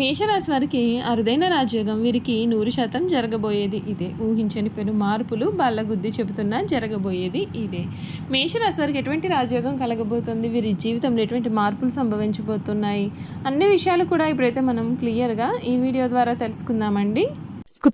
మేషరాశి వారికి అరుదైన రాజయోగం వీరికి నూరు శాతం జరగబోయేది ఇదే. ఊహించని పెను మార్పులు బల్లగుద్ది చెబుతున్నా జరగబోయేది ఇదే. మేషరాశి వారికి ఎటువంటి రాజయోగం కలగబోతుంది? వీరి జీవితంలో ఎటువంటి మార్పులు సంభవించబోతున్నాయి? అన్ని విషయాలు కూడా ఇప్పుడైతే మనం క్లియర్గా ఈ వీడియో ద్వారా తెలుసుకుందామండి.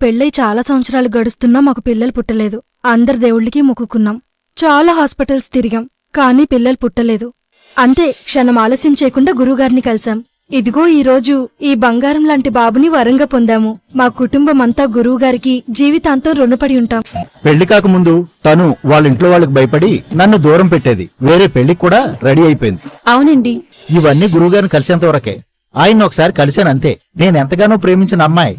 పెళ్ళై చాలా సంవత్సరాలు గడుస్తున్నా మాకు పిల్లలు పుట్టలేదు. అందరి దేవుళ్ళకి మొక్కుకున్నాం. చాలా హాస్పిటల్స్ తిరిగాం కానీ పిల్లలు పుట్టలేదు. అంతే క్షణం ఆలస్యం చేయకుండా గురువుగారిని కలిశాం. ఇదిగో ఈ రోజు ఈ బంగారం లాంటి బాబుని వరంగా పొందాము. మా కుటుంబం అంతా గురువుగారికి జీవితాంతం రుణపడి ఉంటాం. పెళ్ళి కాకముందు తను వాళ్ళ ఇంట్లో వాళ్ళకి భయపడి నన్ను దూరం పెట్టేది. వేరే పెళ్ళికి కూడా రెడీ అయిపోయింది. అవునండి. ఇవన్నీ గురువుగారిని కలిసేంత వరకే. ఆయన ఒకసారి కలిశాను అంతే. నేను ఎంతగానో ప్రేమించిన అమ్మాయి.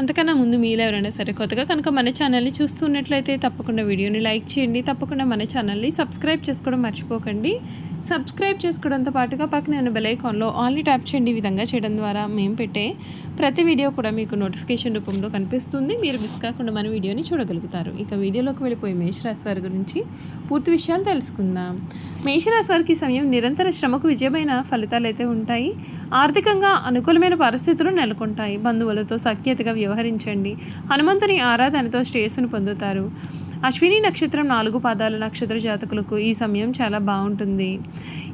అంతకన్నా ముందు మీలో ఎవరైనా సరే కొత్తగా కనుక మన ఛానల్ని చూస్తున్నట్లయితే తప్పకుండా వీడియోని లైక్ చేయండి. తప్పకుండా మన ఛానల్ని సబ్స్క్రైబ్ చేసుకోవడం మర్చిపోకండి. సబ్స్క్రైబ్ చేసుకోవడంతో పాటుగా పక్కన ఉన్న బెల్ ఐకాన్లో ఆల్ని ట్యాప్ చేయండి. ఈ విధంగా చేయడం ద్వారా మేము పెట్టే ప్రతి వీడియో కూడా మీకు నోటిఫికేషన్ రూపంలో కనిపిస్తుంది. మీరు మిస్ కాకుండా మన వీడియోని చూడగలుగుతారు. ఇక వీడియోలోకి వెళ్ళిపోయి మేషరాశి వారి గురించి పూర్తి విషయాలు తెలుసుకుందాం. మేషరాశి వారికి సమయం నిరంతర శ్రమకు విజయమైన ఫలితాలు అయితే ఉంటాయి. ఆర్థికంగా అనుకూలమైన పరిస్థితులు నెలకొంటాయి. బంధువులతో సఖ్యతగా వ్యవహరించండి. హనుమంతుని ఆరాధనతో శ్రేయస్సును పొందుతారు. అశ్విని నక్షత్రం నాలుగు పాదాల నక్షత్ర జాతకులకు ఈ సమయం చాలా బాగుంటుంది.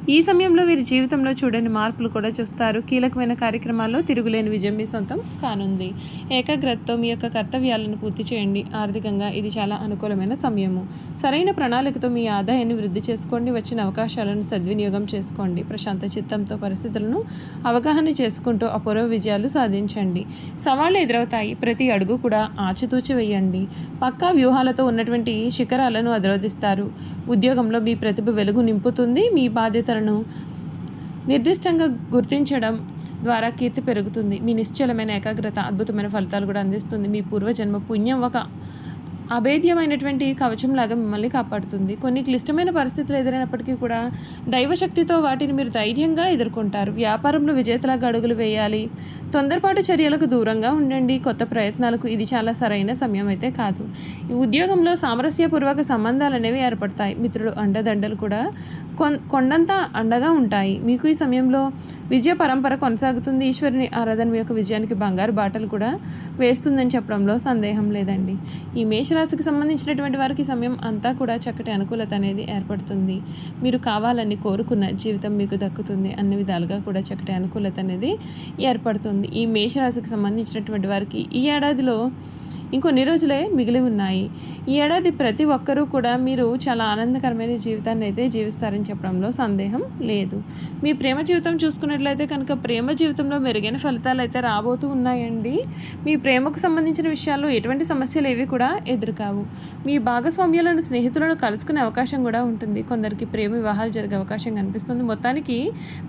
ఈ సమయంలో వీరి జీవితంలో చూడని మార్పులు కూడా చూస్తారు. కీలకమైన కార్యక్రమాల్లో తిరుగులేని విజయం మీ సొంతం కానుంది. ఏకాగ్రతతో మీ యొక్క కర్తవ్యాలను పూర్తి చేయండి. ఆర్థికంగా ఇది చాలా అనుకూలమైన సమయము. సరైన ప్రణాళికతో మీ ఆదాయాన్ని వృద్ధి చేసుకోండి. వచ్చిన అవకాశాలను సద్వినియోగం చేసుకోండి. ప్రశాంత చిత్తంతో పరిస్థితులను అవగాహన చేసుకుంటూ అపూర్వ విజయాలు సాధించండి. సవాళ్ళు ఎదురవుతాయి. ప్రతి అడుగు కూడా ఆచితూచి వేయండి. పక్కా వ్యూహాలతో ఉన్నటువంటి శిఖరాలను అధిరోధిస్తారు. ఉద్యోగంలో మీ ప్రతిభ వెలుగు నింపుతుంది. మీ బాధ్యతలను నిర్దిష్టంగా గుర్తించడం ద్వారా కీర్తి పెరుగుతుంది. మీ నిశ్చలమైన ఏకాగ్రత అద్భుతమైన ఫలితాలు కూడా అందిస్తుంది. మీ పూర్వజన్మ పుణ్యం ఒక అభేద్యమైనటువంటి కవచంలాగా మిమ్మల్ని కాపాడుతుంది. కొన్ని క్లిష్టమైన పరిస్థితులు ఎదురైనప్పటికీ కూడా దైవశక్తితో వాటిని మీరు ధైర్యంగా ఎదుర్కొంటారు. వ్యాపారంలో విజేతలాగా అడుగులు వేయాలి. తొందరపాటు చర్యలకు దూరంగా ఉండండి. కొత్త ప్రయత్నాలకు ఇది చాలా సరైన సమయం అయితే కాదు. ఈ ఉద్యోగంలో సామరస్యపూర్వక సంబంధాలు అనేవి ఏర్పడతాయి. మిత్రులు అండదండలు కూడా కొన్ కొండంతా అండగా ఉంటాయి. మీకు ఈ సమయంలో విజయ పరంపర కొనసాగుతుంది. ఈశ్వరుని ఆరాధన యొక్క విజయానికి బంగారు బాటలు కూడా వేస్తుందని చెప్పడంలో సందేహం లేదండి. ఈ రాశికి సంబంధించినటువంటి వారికి సమయం అంతా కూడా చక్కటి అనుకూలత అనేది ఏర్పడుతుంది. మీరు కావాలని కోరుకున్న జీవితం మీకు దక్కుతుంది. అన్ని విధాలుగా కూడా చక్కటి అనుకూలత అనేది ఏర్పడుతుంది. ఈ మేషరాశికి సంబంధించినటువంటి వారికి ఈ ఏడాదిలో ఇంకొన్ని రోజులే మిగిలి ఉన్నాయి. ఈ ఏడాది ప్రతి ఒక్కరూ కూడా మీరు చాలా ఆనందకరమైన జీవితాన్ని అయితే జీవిస్తారని చెప్పడంలో సందేహం లేదు. మీ ప్రేమ జీవితం చూసుకున్నట్లయితే కనుక ప్రేమ జీవితంలో మెరుగైన ఫలితాలు అయితే రాబోతూ ఉన్నాయండి. మీ ప్రేమకు సంబంధించిన విషయాల్లో ఎటువంటి సమస్యలు ఏవి కూడా ఎదురుకావు. మీ భాగస్వామ్యాలను స్నేహితులను కలుసుకునే అవకాశం కూడా ఉంటుంది. కొందరికి ప్రేమ వివాహాలు జరిగే అవకాశం కనిపిస్తుంది. మొత్తానికి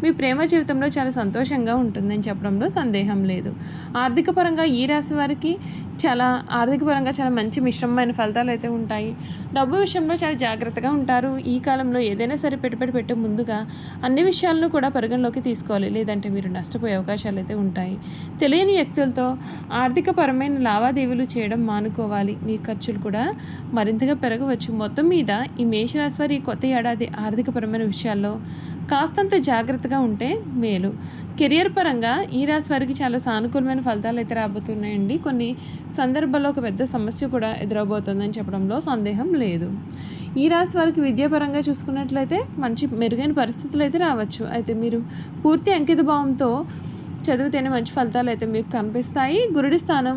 మీ ప్రేమ జీవితంలో చాలా సంతోషంగా ఉంటుందని చెప్పడంలో సందేహం లేదు. ఆర్థిక పరంగా ఈ రాశి వారికి చాలా ఆర్థిక పరంగా చాలా మంచి మిశ్రమమైన ఫలితాలు అయితే ఉంటాయి. డబ్బు విషయంలో చాలా జాగ్రత్తగా ఉంటారు. ఈ కాలంలో ఏదైనా సరే పెట్టుబడి పెట్టే ముందుగా అన్ని విషయాలను కూడా పరిగణలోకి తీసుకోవాలి. లేదంటే మీరు నష్టపోయే అవకాశాలు అయితే ఉంటాయి. తెలియని వ్యక్తులతో ఆర్థిక పరమైన లావాదేవీలు చేయడం మానుకోవాలి. మీ ఖర్చులు కూడా మరింతగా పెరగవచ్చు. మొత్తం మీద ఈ మేషరాశి వారి కొత్త ఏడాది ఆర్థికపరమైన విషయాల్లో కాస్తంత జాగ్రత్తగా ఉంటే మేలు. కెరియర్ పరంగా ఈ రాశి వారికి చాలా సానుకూలమైన ఫలితాలు అయితే రాబోతున్నాయండి. కొన్ని సందర్భాల్లో ఒక పెద్ద సమస్య కూడా ఎదురవబోతుందని చెప్పడంలో సందేహం లేదు. ఈ రాశి వారికి విద్యాపరంగా చూసుకున్నట్లయితే మంచి మెరుగైన పరిస్థితులు అయితే రావచ్చు. అయితే మీరు పూర్తి అంకిత భావంతో చదివితేనే మంచి ఫలితాలు అయితే మీకు కనిపిస్తాయి. గురుడి స్థానం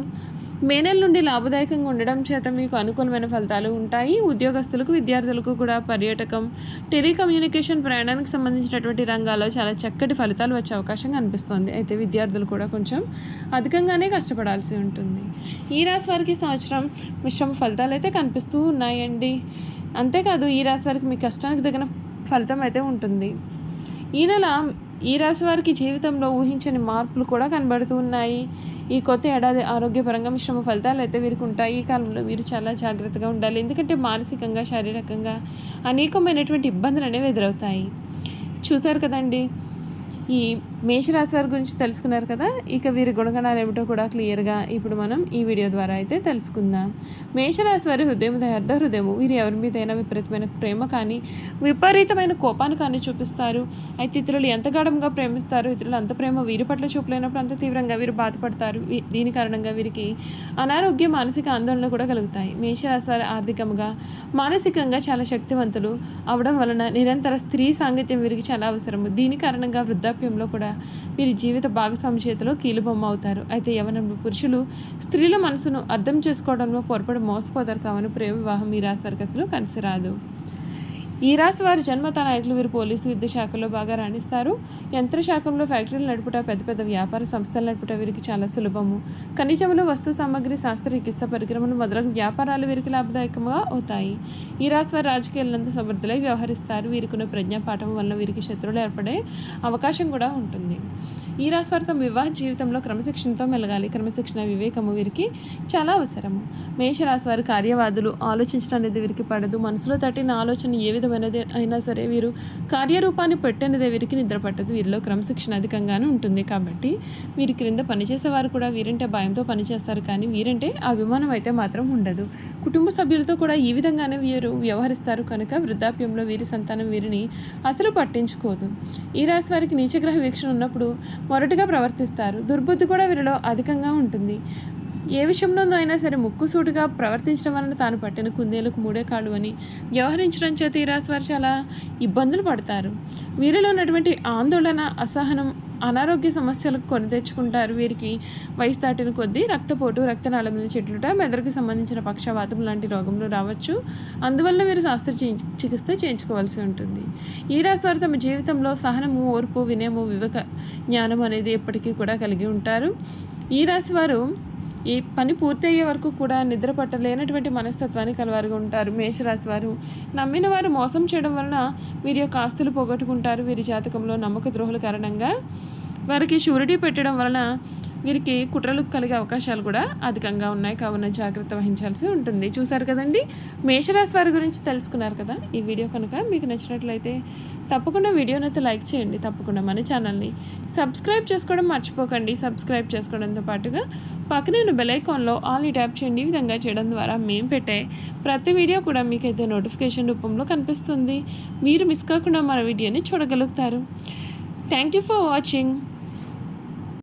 మే నెల నుండి లాభదాయకంగా ఉండడం చేత మీకు అనుకూలమైన ఫలితాలు ఉంటాయి. ఉద్యోగస్తులకు విద్యార్థులకు కూడా పర్యాటకం టెలికమ్యూనికేషన్ ప్రయాణానికి సంబంధించినటువంటి రంగాల్లో చాలా చక్కటి ఫలితాలు వచ్చే అవకాశం కనిపిస్తోంది అయితే విద్యార్థులు కూడా కొంచెం అధికంగానే కష్టపడాల్సి ఉంటుంది. ఈ రాశి వారికి సంవత్సరం మిశ్రమ ఫలితాలు అయితే కనిపిస్తూ ఉన్నాయండి. అంతేకాదు ఈ రాశి వారికి మీ కష్టానికి తగిన ఫలితం అయితే ఉంటుంది. ఈ నెల ఈ రాశి వారికి జీవితంలో ఊహించని మార్పులు కూడా కనబడుతూ ఉన్నాయి. ఈ కొత్త ఏడాది ఆరోగ్యపరంగా మిశ్రమ ఫలితాలు అయితే వీరికి ఉంటాయి. ఈ కాలంలో వీరు చాలా జాగ్రత్తగా ఉండాలి. ఎందుకంటే మానసికంగా శారీరకంగా అనేకమైనటువంటి ఇబ్బందులు అనేవి ఎదురవుతాయి. చూశారు కదండి? ఈ మేషరాశి వారి గురించి తెలుసుకున్నారు కదా ఇక వీరి గుణగణాలు ఏమిటో కూడా క్లియర్గా ఇప్పుడు మనం ఈ వీడియో ద్వారా అయితే తెలుసుకుందాం. మేషరాశి వారి హృదయం అర్ధ హృదయము వీరు ఎవరి మీదైనా విపరీతమైన ప్రేమ కానీ విపరీతమైన కోపాన్ని కానీ చూపిస్తారు. అయితే ఇతరులు ఎంత గాఢంగా ప్రేమిస్తారు ఇతరులు అంత ప్రేమ వీరి పట్ల చూపలేనప్పుడు అంత తీవ్రంగా వీరు బాధపడతారు. వీ- దీని కారణంగా వీరికి అనారోగ్య మానసిక ఆందోళన కూడా కలుగుతాయి. మేషరాశి వారి ఆర్థికంగా మానసికంగా చాలా శక్తివంతులు అవడం వలన నిరంతర స్త్రీ సాంగత్యం వీరికి చాలా అవసరము. దీని కారణంగా వృద్ధాప్యంలో కూడా వీరి జీవిత భాగస్వామి చేతిలో కీలుబొమ్మ అవుతారు అయితే యవనంలో పురుషులు స్త్రీల మనసును అర్థం చేసుకోవడంలో పొరపడి మోసపోతారు. కావున ప్రేమ వివాహం ఈ రాశి వారికి కలిసి రాదు ఈ రాశి వారి జన్మత నాయకులు వీరు పోలీసు విద్య శాఖలో బాగా రాణిస్తారు. యంత్రశాఖంలో ఫ్యాక్టరీలు నడుపుట పెద్ద పెద్ద వ్యాపార సంస్థలు నడుపుట వీరికి చాలా సులభము. ఖనిజములు వస్తు సామాగ్రి శాస్త్ర చికిత్స పరికరములు మొదలగు వ్యాపారాలు వీరికి లాభదాయకంగా అవుతాయి. ఈ రాశి వారి రాజకీయాలందు సమర్థులై వ్యవహరిస్తారు. వీరికున్న ప్రజ్ఞాపాఠం వలన వీరికి శత్రువులు ఏర్పడే అవకాశం కూడా ఉంటుంది. ఈ రాశి వారి తమ వివాహ జీవితంలో క్రమశిక్షణతో మెలగాలి. క్రమశిక్షణ వివేకము వీరికి చాలా అవసరము. మేషరాశి వారి కార్యవాదులు. ఆలోచించడం అనేది వీరికి పడదు. మనసులో తట్టిన ఆలోచన ఏ విధమైనది అయినా సరే వీరు కార్యరూపాన్ని పెట్టనిదే వీరికి నిద్ర పట్టదు. వీరిలో క్రమశిక్షణ అధికంగానే ఉంటుంది కాబట్టి వీరి క్రింద పనిచేసేవారు కూడా వీరంటే భయంతో పనిచేస్తారు కానీ వీరంటే అభిమానం అయితే మాత్రం ఉండదు. కుటుంబ సభ్యులతో కూడా ఈ విధంగానే వీరు వ్యవహరిస్తారు కనుక వృద్ధాప్యంలో వీరి సంతానం వీరిని అసలు పట్టించుకోదు. ఈ రాశి వారికి నీచగ్రహ వీక్షణ ఉన్నప్పుడు మొరటుగా ప్రవర్తిస్తారు. దుర్బుద్ధి కూడా వీరిలో అధికంగా ఉంటుంది. ఏ విషయంలోనూ అయినా సరే ముక్కుసూటుగా ప్రవర్తించడం వలన తాను పట్టిన కుందేలకు మూడే కాళ్ళు అని వ్యవహరించడం చేత ఈ రాశి వారు చాలా ఇబ్బందులు పడతారు. వీరిలో ఉన్నటువంటి ఆందోళన అసహనం అనారోగ్య సమస్యలకు కొని తెచ్చుకుంటారు. వీరికి వయసు దాటిన కొద్దీ రక్తపోటు రక్తనాళముల చెట్లుట మెదడుకు సంబంధించిన పక్షవాతం లాంటి రోగములు రావచ్చు. అందువల్ల వీరు శాస్త్ర చికిత్స చేయించుకోవాల్సి ఉంటుంది. ఈ రాశి వారు తమ జీవితంలో సహనము ఓర్పు వినయము వివేక జ్ఞానం అనేది ఎప్పటికీ కూడా కలిగి ఉంటారు. ఈ రాశి వారు ఈ పని పూర్తయ్యే వరకు కూడా నిద్ర పట్టలేనటువంటి మనస్తత్వాన్ని కలవారుగా ఉంటారు. మేషరాశి వారు నమ్మిన వారు మోసం చేయడం వలన వీరి యొక్క ఆస్తులు పోగొట్టుకుంటారు. వీరి జాతకంలో నమ్మక ద్రోహుల కారణంగా వారికి షూరిటీ పెట్టడం వలన వీరికి కుట్రలు కలిగే అవకాశాలు కూడా అధికంగా ఉన్నాయి. కావున జాగ్రత్త వహించాల్సి ఉంటుంది. చూసారు కదండి? మేషరాశి వారి గురించి తెలుసుకున్నారు కదా? ఈ వీడియో కనుక మీకు నచ్చినట్లయితే తప్పకుండా వీడియోనైతే లైక్ చేయండి. తప్పకుండా మన ఛానల్ని సబ్స్క్రైబ్ చేసుకోవడం మర్చిపోకండి. సబ్స్క్రైబ్ చేసుకోవడంతో పాటుగా పక్కనే ఉన్న బెలైకాన్లో ఆల్ ట్యాప్ చేయండి. ఈ విధంగా చేయడం ద్వారా మేము పెట్టే ప్రతి వీడియో కూడా మీకైతే నోటిఫికేషన్ రూపంలో కనిపిస్తుంది. మీరు మిస్ కాకుండా మన వీడియోని చూడగలుగుతారు. Thank you for watching.